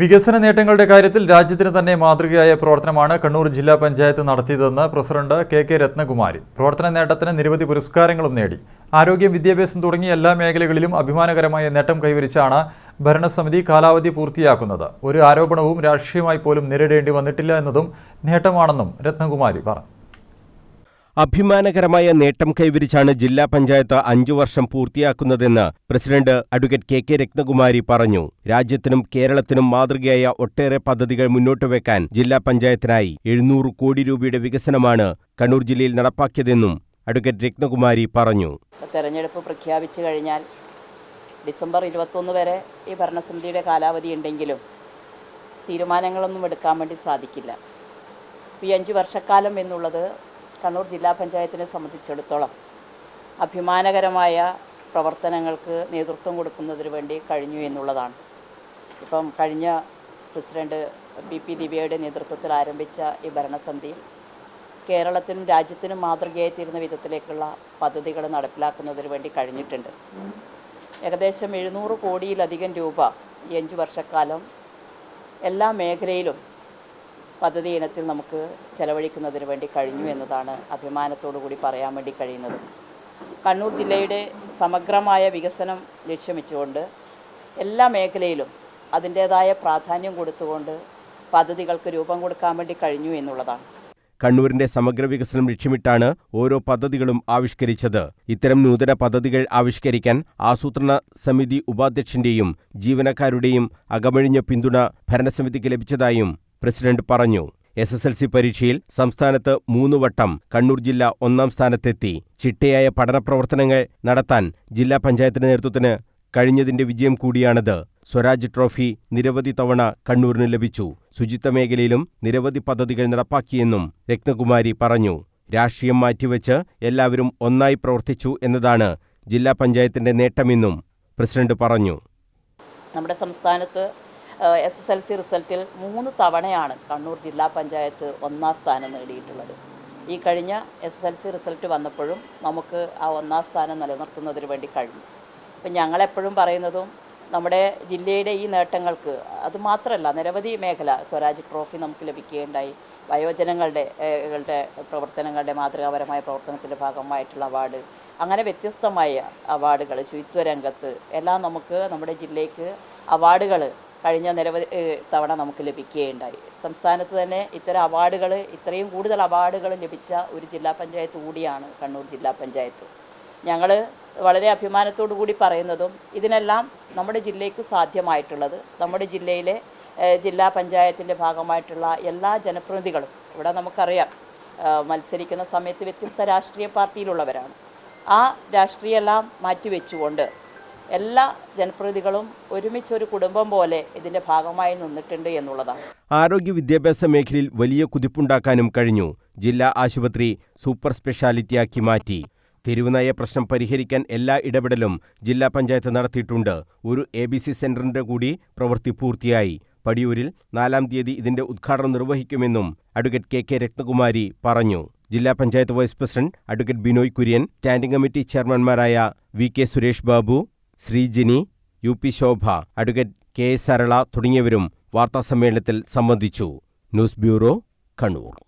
വികസന നേട്ടങ്ങളുടെ കാര്യത്തിൽ രാജ്യത്തിന് തന്നെ മാതൃകയായ പ്രവർത്തനമാണ് കണ്ണൂർ ജില്ലാ പഞ്ചായത്ത് നടത്തിയതെന്ന് പ്രസിഡന്റ് കെ കെ രത്നകുമാരി. പ്രവർത്തന നേട്ടത്തിന് നിരവധി പുരസ്കാരങ്ങളും നേടി. ആരോഗ്യം വിദ്യാഭ്യാസം തുടങ്ങിയ എല്ലാ മേഖലകളിലും അഭിമാനകരമായ നേട്ടം കൈവരിച്ചാണ് ഭരണസമിതി കാലാവധി പൂർത്തിയാക്കുന്നത്. ഒരു ആരോപണവും രാഷ്ട്രീയമായി പോലും നേരിടേണ്ടി വന്നിട്ടില്ല എന്നതും നേട്ടമാണെന്നും രത്നകുമാരി പറഞ്ഞു. അഭിമാനകരമായ നേട്ടം കൈവരിച്ചാണ് ജില്ലാ പഞ്ചായത്ത് അഞ്ചു വർഷം പൂർത്തിയാക്കുന്നതെന്ന് president advocate K K Ratnakumari പറഞ്ഞു. രാജ്യത്തിനും കേരളത്തിനും മാതൃകയായ ഒട്ടേറെ പദ്ധതികൾ മുന്നോട്ട് വെക്കാൻ ജില്ലാ പഞ്ചായത്തിനായി എഴുന്നൂറ് കോടി രൂപയുടെ വികസനമാണ് കണ്ണൂർ ജില്ലയിൽ നടപ്പാക്കിയതെന്നും അഡ്വക്കേറ്റ് രത്നകുമാരി പറഞ്ഞു. തെരഞ്ഞെടുപ്പ് പ്രഖ്യാപിച്ചു കഴിഞ്ഞാൽ ഡിസംബർ ഇരുപത്തൊന്ന് വരെ ഈ ഭരണസമിതിയുടെ കാലാവധി ഉണ്ടെങ്കിലും തീരുമാനങ്ങളൊന്നും എടുക്കാൻ വേണ്ടി സാധിക്കില്ല. ഈ അഞ്ച് വർഷക്കാലം എന്നുള്ളത് കണ്ണൂർ ജില്ലാ പഞ്ചായത്തിനെ സംബന്ധിച്ചിടത്തോളം അഭിമാനകരമായ പ്രവർത്തനങ്ങൾക്ക് നേതൃത്വം കൊടുക്കുന്നതിന് വേണ്ടി കഴിഞ്ഞു എന്നുള്ളതാണ്. ഇപ്പം കഴിഞ്ഞ പ്രസിഡന്റ് പി പി ദിവ്യയുടെ നേതൃത്വത്തിൽ ആരംഭിച്ച ഈ ഭരണസമിതിയിൽ കേരളത്തിനും രാജ്യത്തിനും മാതൃകയായി തീരുന്ന വിധത്തിലേക്കുള്ള പദ്ധതികൾ നടപ്പിലാക്കുന്നതിന് വേണ്ടി കഴിഞ്ഞിട്ടുണ്ട്. ഏകദേശം എഴുന്നൂറ് കോടിയിലധികം രൂപ ഈ അഞ്ച് വർഷക്കാലം എല്ലാ മേഖലയിലും പദ്ധതി ഇനത്തിൽ നമുക്ക് ചെലവഴിക്കുന്നതിന് വേണ്ടി കഴിഞ്ഞു എന്നതാണ് അഭിമാനത്തോടു കൂടി പറയാൻ വേണ്ടി കഴിയുന്നത്. കണ്ണൂർ ജില്ലയുടെ സമഗ്രമായ വികസനം ലക്ഷ്യമിച്ചുകൊണ്ട് എല്ലാ മേഖലയിലും അതിന്റേതായ പ്രാധാന്യം കൊടുത്തുകൊണ്ട് പദ്ധതികൾക്ക് രൂപം കൊടുക്കാൻ വേണ്ടി കഴിഞ്ഞു എന്നുള്ളതാണ്. കണ്ണൂരിന്റെ സമഗ്ര വികസനം ലക്ഷ്യമിട്ടാണ് ഓരോ പദ്ധതികളും ആവിഷ്കരിച്ചത്. ഇത്തരം നൂതന പദ്ധതികൾ ആവിഷ്കരിക്കാൻ ആസൂത്രണ സമിതി ഉപാധ്യക്ഷന്റെയും ജീവനക്കാരുടെയും അകമഴിഞ്ഞ പിന്തുണ ഭരണസമിതിക്ക് ലഭിച്ചതായും പ്രസിഡന്റ് പറഞ്ഞു. എസ് എസ് എൽ സി പരീക്ഷയിൽ സംസ്ഥാനത്ത് മൂന്ന് വട്ടം കണ്ണൂർ ജില്ല ഒന്നാം സ്ഥാനത്തെത്തി. ചിട്ടയായ പഠന പ്രവർത്തനങ്ങൾ നടത്താൻ ജില്ലാ പഞ്ചായത്തിന്റെ നേതൃത്വത്തിന് കഴിഞ്ഞതിന്റെ വിജയം കൂടിയാണിത്. സ്വരാജ് ട്രോഫി നിരവധി തവണ കണ്ണൂരിന് ലഭിച്ചു. ശുചിത്വ മേഖലയിലും നിരവധി പദ്ധതികൾ നടപ്പാക്കിയെന്നും രത്നകുമാരി പറഞ്ഞു. രാഷ്ട്രീയം മാറ്റിവെച്ച് എല്ലാവരും ഒന്നായി പ്രവർത്തിച്ചു എന്നതാണ് ജില്ലാ പഞ്ചായത്തിന്റെ നേട്ടമെന്നും പ്രസിഡന്റ് പറഞ്ഞു. നമ്മുടെ സംസ്ഥാനത്ത് എസ് എസ് എൽ സി റിസൾട്ടിൽ മൂന്ന് തവണയാണ് കണ്ണൂർ ജില്ലാ പഞ്ചായത്ത് ഒന്നാം സ്ഥാനം നേടിയിട്ടുള്ളത്. ഈ കഴിഞ്ഞ S S L C result വന്നപ്പോഴും നമുക്ക് ആ ഒന്നാം സ്ഥാനം നിലനിർത്തുന്നതിന് വേണ്ടി കഴിഞ്ഞു. അപ്പം ഞങ്ങളെപ്പോഴും പറയുന്നതും നമ്മുടെ ജില്ലയുടെ ഈ നേട്ടങ്ങൾക്ക് അത് മാത്രമല്ല നിരവധി മേഖല സ്വരാജ് ട്രോഫി നമുക്ക് ലഭിക്കുകയുണ്ടായി. വയോജനങ്ങളുടെ പ്രവർത്തനങ്ങളുടെ മാതൃകാപരമായ പ്രവർത്തനത്തിന്റെ ഭാഗമായിട്ടുള്ള അവാർഡ് അങ്ങനെ വ്യത്യസ്തമായ അവാർഡുകൾ ശുചിത്വ രംഗത്ത് എല്ലാം നമുക്ക് നമ്മുടെ ജില്ലയ്ക്ക് അവാർഡുകൾ കഴിഞ്ഞ നിരവധി തവണ നമുക്ക് ലഭിക്കുകയുണ്ടായി. സംസ്ഥാനത്ത് തന്നെ ഇത്തരം അവാർഡുകൾ ഇത്രയും കൂടുതൽ അവാർഡുകൾ ലഭിച്ച ഒരു ജില്ലാ പഞ്ചായത്ത് കൂടിയാണ് കണ്ണൂർ ജില്ലാ പഞ്ചായത്ത്. ഞങ്ങൾ വളരെ അഭിമാനത്തോടു കൂടി പറയുന്നതും ഇതിനെല്ലാം നമ്മുടെ ജില്ലയ്ക്ക് സാധ്യമായിട്ടുള്ളത് നമ്മുടെ ജില്ലയിലെ ജില്ലാ പഞ്ചായത്തിന്റെ ഭാഗമായിട്ടുള്ള എല്ലാ ജനപ്രതിനിധികളും ഇവിടെ നമുക്കറിയാം മത്സരിക്കുന്ന സമയത്ത് വ്യത്യസ്ത രാഷ്ട്രീയ പാർട്ടിയിലുള്ളവരാണ്. ആ രാഷ്ട്രീയമെല്ലാം മാറ്റിവെച്ചുകൊണ്ട് എല്ലാ ജനപ്രതിനിധികളും ഒരുമിച്ച് ഒരു കുടുംബം പോലെ ഇതിന്റെ ഭാഗമായി നിന്നിട്ടുണ്ട് എന്നുള്ളതാണ്. ആരോഗ്യ വിദ്യാഭ്യാസ മേഖലയിൽ വലിയ കുതിപ്പുണ്ടാക്കാനും കഴിഞ്ഞു. ജില്ലാ ആശുപത്രി സൂപ്പർ സ്പെഷ്യാലിറ്റിയാക്കി മാറ്റി. തെരുവുനയ പ്രശ്നം പരിഹരിക്കാൻ എല്ലാ ഇടപെടലും ജില്ലാ പഞ്ചായത്ത് നടത്തിയിട്ടുണ്ട്. ഒരു എ ബി സി സെന്ററിന്റെ കൂടി പ്രവൃത്തി പൂർത്തിയായി. പടിയൂരിൽ നാലാം തീയതി ഇതിന്റെ ഉദ്ഘാടനം നിർവഹിക്കുമെന്നും അഡ്വക്കേറ്റ് കെ കെ രത്നകുമാരി പറഞ്ഞു. ജില്ലാ panchayat vice president advocate Binoy Kurian standing committee ചെയർമാൻമാരായ V K Suresh Babu Sreejini U P Shobha advocate K Sarala തുടങ്ങിയവരും വാർത്താസമ്മേളനത്തിൽ സംബന്ധിച്ചു. News bureau Kannur.